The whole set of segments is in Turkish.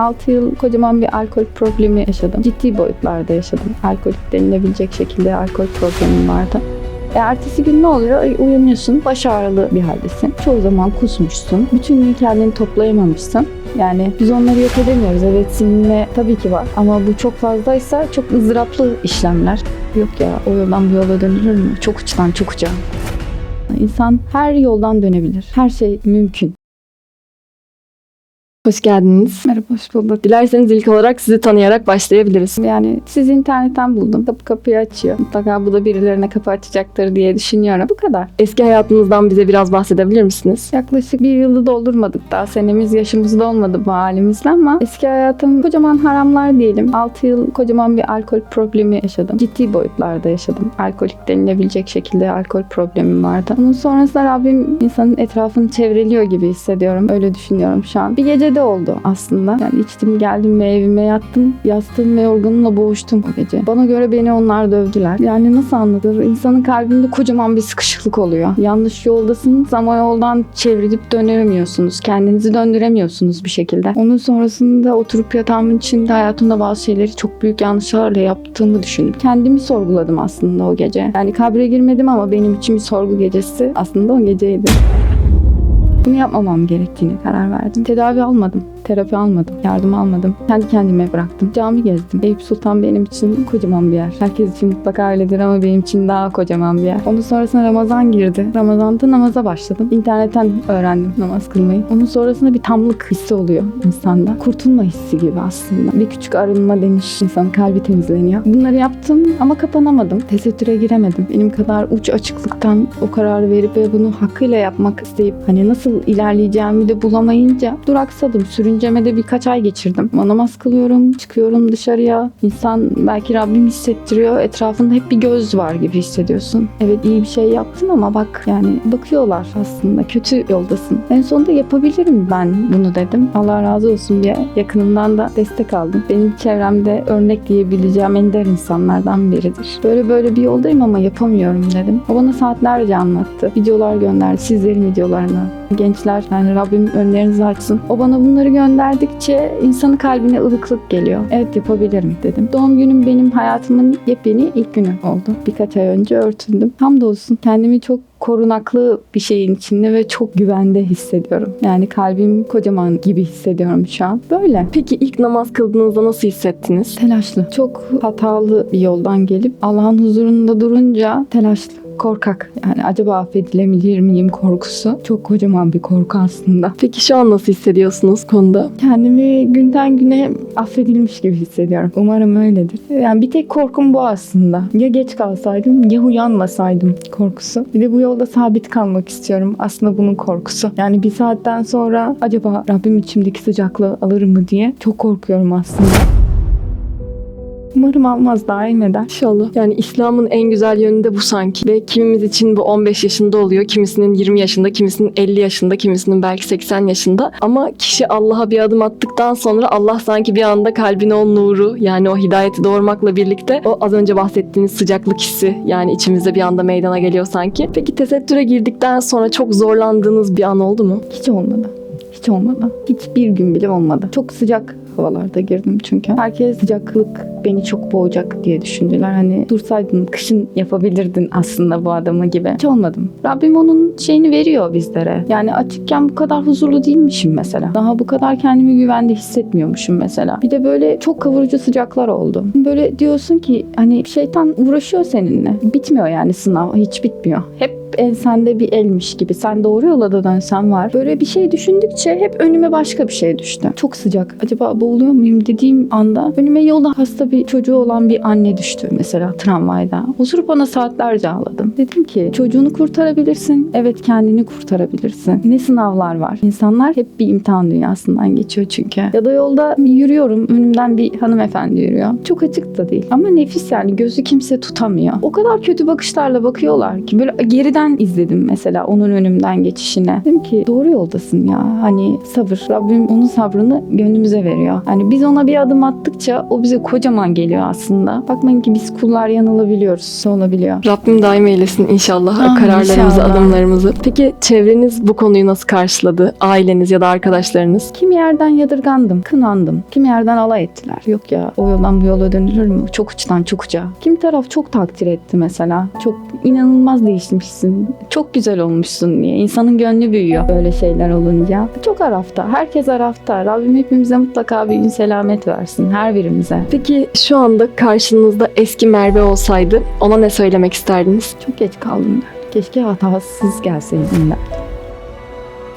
6 yıl kocaman bir alkol problemi yaşadım. Ciddi boyutlarda yaşadım. Alkolik denilebilecek şekilde alkol problemim vardı. E, ertesi gün ne oluyor? E, uyanıyorsun, baş ağrılı bir haldesin. Çoğu zaman kusmuşsun. Bütün gün kendini toplayamamışsın. Yani biz onları yok edemiyoruz. Evet sinirle tabii ki var. Ama bu çok fazlaysa çok ızdıraplı işlemler. Yok ya o yoldan bu yola dönülür mü? Çok uçtan çok uca. İnsan her yoldan dönebilir. Her şey mümkün. Hoş geldiniz. Merhaba, hoş bulduk. Dilerseniz ilk olarak sizi tanıyarak başlayabiliriz. Yani sizi internetten buldum. Kapı kapıyı açıyor. Mutlaka bu da birilerine kapı açacaktır diye düşünüyorum. Bu kadar. Eski hayatınızdan bize biraz bahsedebilir misiniz? Yaklaşık bir yılı doldurmadık daha. Senemiz yaşımız dolmadı bu halimizle ama eski hayatım kocaman haramlar diyelim. 6 yıl kocaman bir alkol problemi yaşadım. Ciddi boyutlarda yaşadım. Alkolik denilebilecek şekilde alkol problemim vardı. Bunun sonrasında Rabbim insanın etrafını çevreliyor gibi hissediyorum. Öyle düşünüyorum şu an. Bir gece de oldu aslında. Yani içtim geldim ve evime yattım. Yastığım ve yorganımla boğuştum o gece. Bana göre beni onlar dövdüler. Yani nasıl anlatır? İnsanın kalbinde kocaman bir sıkışıklık oluyor. Yanlış yoldasınız ama yoldan çevrilip dönemiyorsunuz. Kendinizi döndüremiyorsunuz bir şekilde. Onun sonrasında oturup yatağımın içinde hayatımda bazı şeyleri çok büyük yanlışlarla yaptığımı düşündüm. Kendimi sorguladım aslında o gece. Yani kabre girmedim ama benim için bir sorgu gecesi aslında o geceydi. Bunu yapmamam gerektiğine karar verdim. Tedavi almadım. Terapi almadım. Yardım almadım. Kendi kendime bıraktım. Cami gezdim. Eyüp Sultan benim için kocaman bir yer. Herkes için mutlaka öyledir ama benim için daha kocaman bir yer. Onun sonrasında Ramazan girdi. Ramazan'da namaza başladım. İnternetten öğrendim namaz kılmayı. Onun sonrasında bir tamlık hissi oluyor insanda. Kurtulma hissi gibi aslında. Bir küçük arınma deniş. İnsanın kalbi temizleniyor. Bunları yaptım ama kapanamadım. Tesettüre giremedim. Benim kadar uç açıklıktan o kararı verip ve bunu hakkıyla yapmak isteyip hani nasıl ilerleyeceğimi de bulamayınca duraksadım. Sürüncemede birkaç ay geçirdim. Ama Namaz kılıyorum, çıkıyorum dışarıya. İnsan belki Rabbim hissettiriyor. Etrafında hep bir göz var gibi hissediyorsun. Evet iyi bir şey yaptın ama bak yani bakıyorlar aslında. Kötü yoldasın. En sonunda yapabilirim ben bunu dedim. Allah razı olsun diye yakınımdan da destek aldım. Benim çevremde örnek diyebileceğim ender insanlardan biridir. Böyle böyle bir yoldayım ama yapamıyorum dedim. O bana saatlerce anlattı. Videolar gönderdi. Sizlerin videolarını. Gençler yani Rabbim önlerinizi açsın. O bana bunları gönderdikçe insanın kalbine ılıklık geliyor. Evet yapabilirim dedim. Doğum günüm benim hayatımın yepyeni ilk günü oldu. Birkaç ay önce örtündüm. Hamdolsun kendimi çok korunaklı bir şeyin içinde ve çok güvende hissediyorum. Yani kalbim kocaman gibi hissediyorum şu an. Böyle. Peki ilk namaz kıldığınızda nasıl hissettiniz? Telaşlı. Çok hatalı bir yoldan gelip Allah'ın huzurunda durunca telaşlı. Korkak. Yani acaba affedilebilir miyim korkusu. Çok kocaman bir korku aslında. Peki şu an nasıl hissediyorsunuz konuda? Kendimi günden güne affedilmiş gibi hissediyorum. Umarım öyledir. Yani bir tek korkum bu aslında. Ya geç kalsaydım ya uyanmasaydım korkusu. Bir de bu yolda sabit kalmak istiyorum. Aslında bunun korkusu. Yani bir saatten sonra acaba Rabbim içimdeki sıcaklığı alır mı diye çok korkuyorum aslında. Umarım almaz daim eder. İnşallah. Yani İslam'ın en güzel yönü de bu sanki. Ve kimimiz için bu 15 yaşında oluyor. Kimisinin 20 yaşında, kimisinin 50 yaşında, kimisinin belki 80 yaşında. Ama kişi Allah'a bir adım attıktan sonra Allah sanki bir anda kalbine o nuru yani o hidayeti doğurmakla birlikte o az önce bahsettiğiniz sıcaklık hissi yani içimizde bir anda meydana geliyor sanki. Peki tesettüre girdikten sonra çok zorlandığınız bir an oldu mu? Hiç olmadı. Hiç olmadı. Hiçbir gün bile olmadı. Çok sıcak havalarda girdim çünkü. Herkes sıcaklık beni çok boğacak diye düşündüler. Hani dursaydın kışın yapabilirdin aslında bu adamı gibi. Hiç olmadım. Rabbim onun şeyini veriyor bizlere. Yani açıkken bu kadar huzurlu değilmişim mesela. Daha bu kadar kendimi güvende hissetmiyormuşum mesela. Bir de böyle çok kavurucu sıcaklar oldu. Böyle diyorsun ki hani şeytan uğraşıyor seninle. Bitmiyor yani sınav. Hiç bitmiyor. Hep ensende bir elmiş gibi. Sen doğru yola da dönsen var. Böyle bir şey düşündükçe hep önüme başka bir şey düştü. Çok sıcak. Acaba boğuluyor muyum dediğim anda önüme yolda hasta bir çocuğu olan bir anne düştü mesela tramvayda. Oturup ona saatlerce ağladım. Dedim ki çocuğunu kurtarabilirsin. Evet kendini kurtarabilirsin. Ne sınavlar var. İnsanlar hep bir imtihan dünyasından geçiyor çünkü. Ya da yolda yürüyorum. Önümden bir hanımefendi yürüyor. Çok açık da değil. Ama nefis yani gözü kimse tutamıyor. O kadar kötü bakışlarla bakıyorlar ki böyle geriden izledim mesela onun önümden geçişine. Dedim ki doğru yoldasın ya. Hani sabır. Rabbim onun sabrını gönlümüze veriyor. Hani biz ona bir adım attıkça o bize kocaman geliyor aslında. Bakmayın ki biz kullar yanılabiliyoruz. Olabiliyor. Rabbim daim eylesin inşallah Amin, kararlarımızı, inşallah. adımlarımızı. Peki çevreniz bu konuyu nasıl karşıladı? Aileniz ya da arkadaşlarınız? Kim yerden yadırgandım, kınandım. Kim yerden alay ettiler. Yok ya o yoldan bu yola dönülür mü? Çok uçtan çok uca. Kim taraf çok takdir etti mesela. Çok inanılmaz değişmişsin. Çok güzel olmuşsun diye. İnsanın gönlü büyüyor böyle şeyler olunca. Çok arafta. Herkes arafta. Rabbim hepimize mutlaka bir gün selamet versin. Her birimize. Peki şu anda karşınızda eski Merve olsaydı ona ne söylemek isterdiniz? Çok geç kaldım der. Keşke hatasız gelseydin der.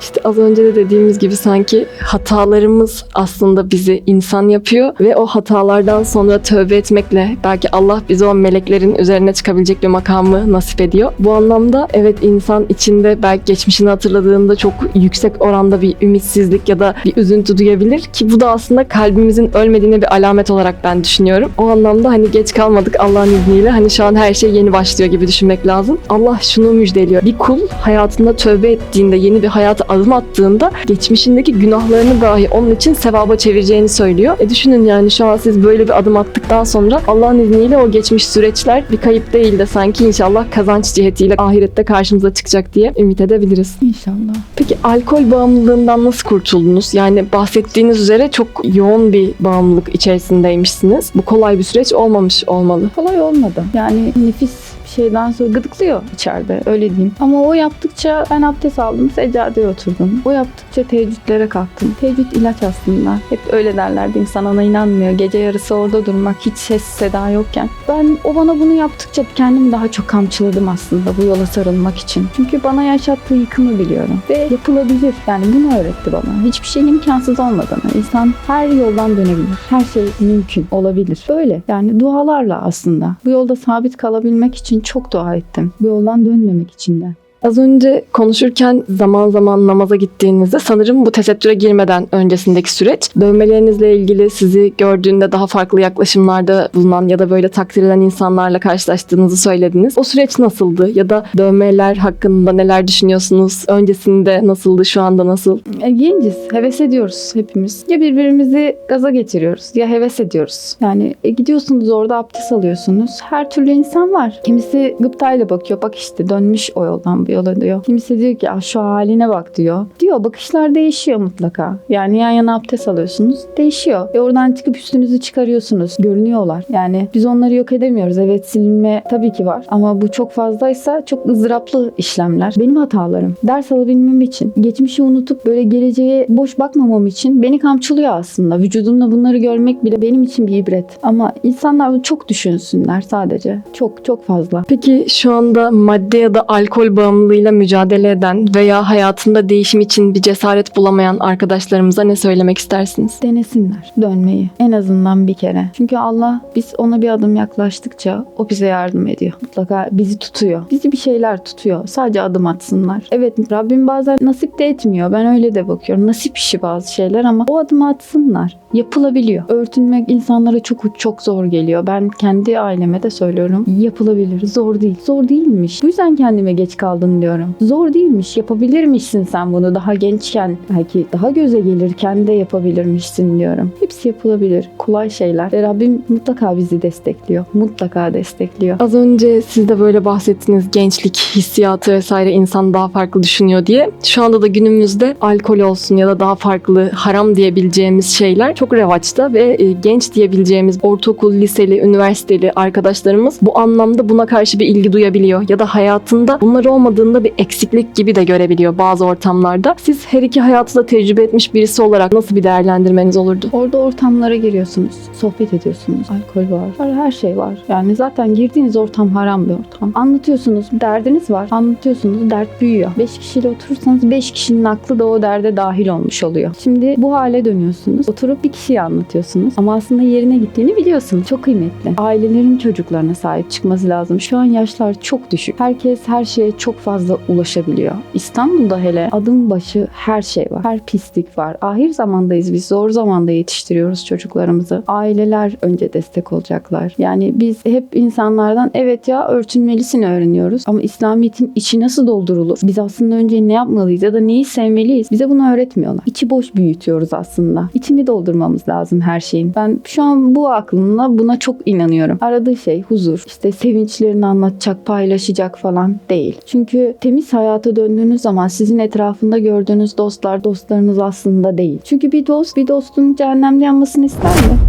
İşte az önce de dediğimiz gibi sanki hatalarımız aslında bizi insan yapıyor ve o hatalardan sonra tövbe etmekle belki Allah bize o meleklerin üzerine çıkabilecek bir makamı nasip ediyor. Bu anlamda evet insan içinde belki geçmişini hatırladığında çok yüksek oranda bir ümitsizlik ya da bir üzüntü duyabilir ki bu da aslında kalbimizin ölmediğine bir alamet olarak ben düşünüyorum. O anlamda hani geç kalmadık Allah'ın izniyle hani şu an her şey yeni başlıyor gibi düşünmek lazım. Allah şunu müjdeliyor. Bir kul hayatında tövbe ettiğinde yeni bir hayata adım attığında geçmişindeki günahlarını dahi onun için sevaba çevireceğini söylüyor. E düşünün yani şu an siz böyle bir adım attıktan sonra Allah'ın izniyle o geçmiş süreçler bir kayıp değil de sanki inşallah kazanç cihetiyle ahirette karşımıza çıkacak diye ümit edebiliriz. İnşallah. Peki alkol bağımlılığından nasıl kurtuldunuz? Yani bahsettiğiniz üzere çok yoğun bir bağımlılık içerisindeymişsiniz. Bu kolay bir süreç olmamış olmalı. Kolay olmadı. Yani nefis şeyden sonra gıdıklıyor içeride öyle diyeyim. Ama o yaptıkça ben abdest aldım seccadeye oturdum. O yaptıkça teheccüdlere kalktım. Teheccüd ilaç aslında. Hep öyle derlerdi insan ona inanmıyor. Gece yarısı orada durmak hiç ses seda yokken. Ben o bana bunu yaptıkça kendimi daha çok kamçıladım aslında bu yola sarılmak için. Çünkü bana yaşattığı yıkımı biliyorum. Ve yapılabilir. Yani bunu öğretti bana. Hiçbir şeyin imkansız olmadığını. İnsan her yoldan dönebilir. Her şey mümkün olabilir. Böyle. Yani dualarla aslında. Bu yolda sabit kalabilmek için çok dua ettim. Bu yoldan dönmemek için de. Az önce konuşurken zaman zaman namaza gittiğinizde sanırım bu tesettüre girmeden öncesindeki süreç dövmelerinizle ilgili sizi gördüğünde daha farklı yaklaşımlarda bulunan ya da böyle takdir eden insanlarla karşılaştığınızı söylediniz. O süreç nasıldı ya da dövmeler hakkında neler düşünüyorsunuz? Öncesinde nasıldı, şu anda nasıl? E, genciz. Heves ediyoruz hepimiz. Ya birbirimizi gaza getiriyoruz ya heves ediyoruz. Yani e, gidiyorsunuz orada abdest alıyorsunuz. Her türlü insan var. Kimisi gıptayla bakıyor. Bak işte dönmüş o yoldan yola diyor. Kimisi diyor ki "Ah, şu haline bak diyor. Diyor bakışlar değişiyor mutlaka. Yani yan yana abdest alıyorsunuz. Değişiyor. E oradan çıkıp üstünüzü çıkarıyorsunuz. Görünüyorlar. Yani biz onları yok edemiyoruz. Evet silinme tabii ki var. Ama bu çok fazlaysa çok ızdıraplı işlemler. Benim hatalarım. Ders alabilmem için. Geçmişi unutup böyle geleceğe boş bakmamam için beni kamçılıyor aslında. Vücudumda bunları görmek bile benim için bir ibret. Ama insanlar çok düşünsünler sadece. Çok çok fazla. Peki şu anda madde ya da alkol bağımlılığıyla mücadele eden veya hayatında değişim için bir cesaret bulamayan arkadaşlarımıza ne söylemek istersiniz? Denesinler dönmeyi. En azından bir kere. Çünkü Allah biz ona bir adım yaklaştıkça o bize yardım ediyor. Mutlaka bizi tutuyor. Bizi bir şeyler tutuyor. Sadece adım atsınlar. Evet Rabbim bazen nasip de etmiyor. Ben öyle de bakıyorum. Nasip işi bazı şeyler ama o adımı atsınlar. Yapılabiliyor. Örtünmek insanlara çok çok zor geliyor. Ben kendi aileme de söylüyorum. Yapılabilir. Zor değil. Zor değilmiş. Bu yüzden kendime geç kaldın diyorum. Zor değilmiş. Yapabilirmişsin sen bunu daha gençken. Belki daha göze gelirken de yapabilirmişsin diyorum. Hepsi yapılabilir. Kolay şeyler. Ve Rabbim mutlaka bizi destekliyor. Mutlaka destekliyor. Az önce siz de böyle bahsettiniz gençlik hissiyatı vesaire insan daha farklı düşünüyor diye. Şu anda da günümüzde alkol olsun ya da daha farklı haram diyebileceğimiz şeyler çok revaçta ve e, genç diyebileceğimiz ortaokul, liseli, üniversiteli arkadaşlarımız bu anlamda buna karşı bir ilgi duyabiliyor ya da hayatında bunlar olmadığında bir eksiklik gibi de görebiliyor bazı ortamlarda. Siz her iki hayatı da tecrübe etmiş birisi olarak nasıl bir değerlendirmeniz olurdu? Orada ortamlara giriyorsunuz. Sohbet ediyorsunuz. Alkol var. var. Her şey var. Yani zaten girdiğiniz ortam haram bir ortam. Anlatıyorsunuz. Derdiniz var. Anlatıyorsunuz. Dert büyüyor. 5 kişiyle oturursanız 5 kişinin aklı da o derde dahil olmuş oluyor. Şimdi bu hale dönüyorsunuz. Oturup bir kişiye anlatıyorsunuz. Ama aslında yerine gittiğini biliyorsunuz. Çok kıymetli. Ailelerin çocuklarına sahip çıkması lazım. Şu an yaşlar çok düşük. Herkes her şeye çok fazla fazla ulaşabiliyor. İstanbul'da hele adım başı her şey var. Her pislik var. Ahir zamandayız biz. Zor zamanda yetiştiriyoruz çocuklarımızı. Aileler önce destek olacaklar. Yani biz hep insanlardan evet ya örtünmelisin öğreniyoruz. Ama İslamiyet'in içi nasıl doldurulur? Biz aslında önce ne yapmalıyız ya da neyi sevmeliyiz? Bize bunu öğretmiyorlar. İçi boş büyütüyoruz aslında. İçini doldurmamız lazım her şeyin. Ben şu an bu aklımla buna çok inanıyorum. Aradığı şey huzur. İşte sevinçlerini anlatacak, paylaşacak falan değil. Çünkü temiz hayata döndüğünüz zaman sizin etrafında gördüğünüz dostlar dostlarınız aslında değil. Çünkü bir dost bir dostun cehennemde yanmasını ister mi?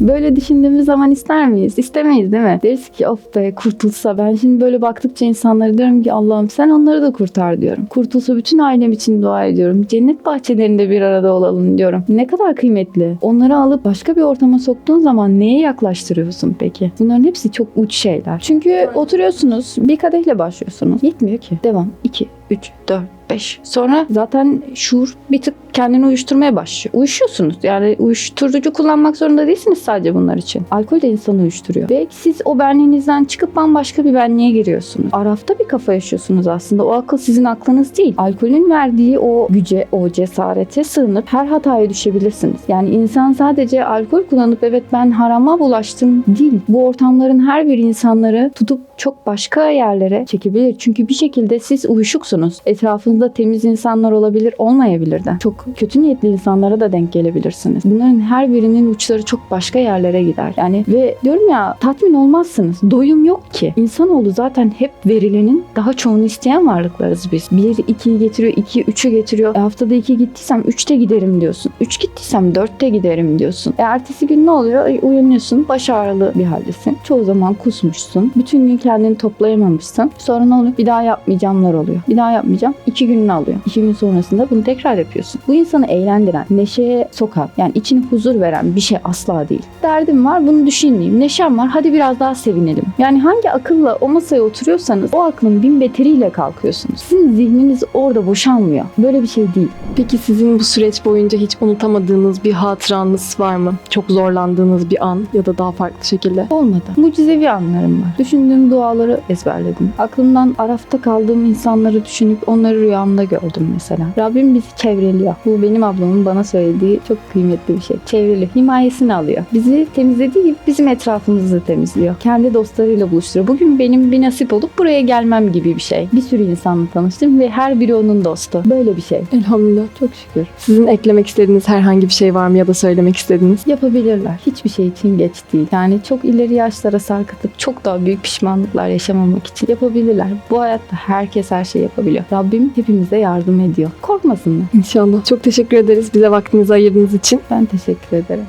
Böyle düşündüğümüz zaman ister miyiz? İstemeyiz değil mi? Deriz ki of be kurtulsa. Ben şimdi böyle baktıkça insanlara diyorum ki Allah'ım sen onları da kurtar diyorum. Kurtulsa bütün ailem için dua ediyorum. Cennet bahçelerinde bir arada olalım diyorum. Ne kadar kıymetli. Onları alıp başka bir ortama soktuğun zaman neye yaklaştırıyorsun peki? Bunların hepsi çok uç şeyler. Çünkü oturuyorsunuz bir kadehle başlıyorsunuz. Yetmiyor ki. Devam. 2, 3, 4, 5. Sonra zaten şuur bir tık kendini uyuşturmaya başlıyor. Uyuşuyorsunuz. Yani uyuşturucu kullanmak zorunda değilsiniz sadece bunlar için. Alkol de insanı uyuşturuyor. Ve siz o benliğinizden çıkıp bambaşka bir benliğe giriyorsunuz. Arafta bir kafa yaşıyorsunuz aslında. O akıl sizin aklınız değil. Alkolün verdiği o güce, o cesarete sığınıp her hataya düşebilirsiniz. Yani insan sadece alkol kullanıp evet ben harama bulaştım değil. Bu ortamların her bir insanları tutup çok başka yerlere çekebilir. Çünkü bir şekilde siz uyuşuksunuz. Etrafınızda temiz insanlar olabilir, olmayabilir de. Çok kötü niyetli insanlara da denk gelebilirsiniz. Bunların her birinin uçları çok başka yerlere gider. Yani ve diyorum ya tatmin olmazsınız. Doyum yok ki. İnsanoğlu zaten hep verilenin daha çoğunu isteyen varlıklarız biz. Bir, ikiyi getiriyor, iki, üçü getiriyor. E, haftada iki gittiysem üçte giderim diyorsun. Üç gittiysem dörtte giderim diyorsun. E, ertesi gün ne oluyor? E, uyanıyorsun, baş ağrılı bir haldesin. Çoğu zaman kusmuşsun. Bütün gün kendini toplayamamışsın. Sonra ne oluyor? Bir daha yapmayacağımlar oluyor. Bir daha yapmayacağım. İki gününü alıyor. İki gün sonrasında bunu tekrar yapıyorsun. Bu insanı eğlendiren, neşeye sokan, yani içine huzur veren bir şey asla değil. Derdim var, bunu düşünmeyeyim. Neşem var, hadi biraz daha sevinelim. Yani hangi akılla o masaya oturuyorsanız o aklın bin beteriyle kalkıyorsunuz. Sizin zihniniz orada boşalmıyor. Böyle bir şey değil. Peki sizin bu süreç boyunca hiç unutamadığınız bir hatıranız var mı? Çok zorlandığınız bir an ya da daha farklı şekilde? Olmadı. Mucizevi anlarım var. Düşündüğüm duaları ezberledim. Aklımdan arafta kaldığım insanları düşünüp onları rüyamda gördüm mesela. Rabbim bizi çevreliyor. Bu benim ablamın bana söylediği çok kıymetli bir şey. Çevreli. Himayesini alıyor. Bizi temizlediği gibi bizim etrafımızı temizliyor. Kendi dostlarıyla buluşturuyor. Bugün benim bir nasip olup buraya gelmem gibi bir şey. Bir sürü insanla tanıştım ve her biri onun dostu. Böyle bir şey. Elhamdülillah. Çok şükür. Sizin eklemek istediğiniz herhangi bir şey var mı ya da söylemek istediğiniz? Yapabilirler. Hiçbir şey için geç değil. Yani çok ileri yaşlara sarkıtıp çok daha büyük pişmanlıklar yaşamamak için yapabilirler. Bu hayatta herkes her şeyi yapabiliyor. Rabbim hepimize yardım ediyor. Korkmasınlar. İnşallah. Çok teşekkür ederiz bize vaktinizi ayırdığınız için. Ben teşekkür ederim.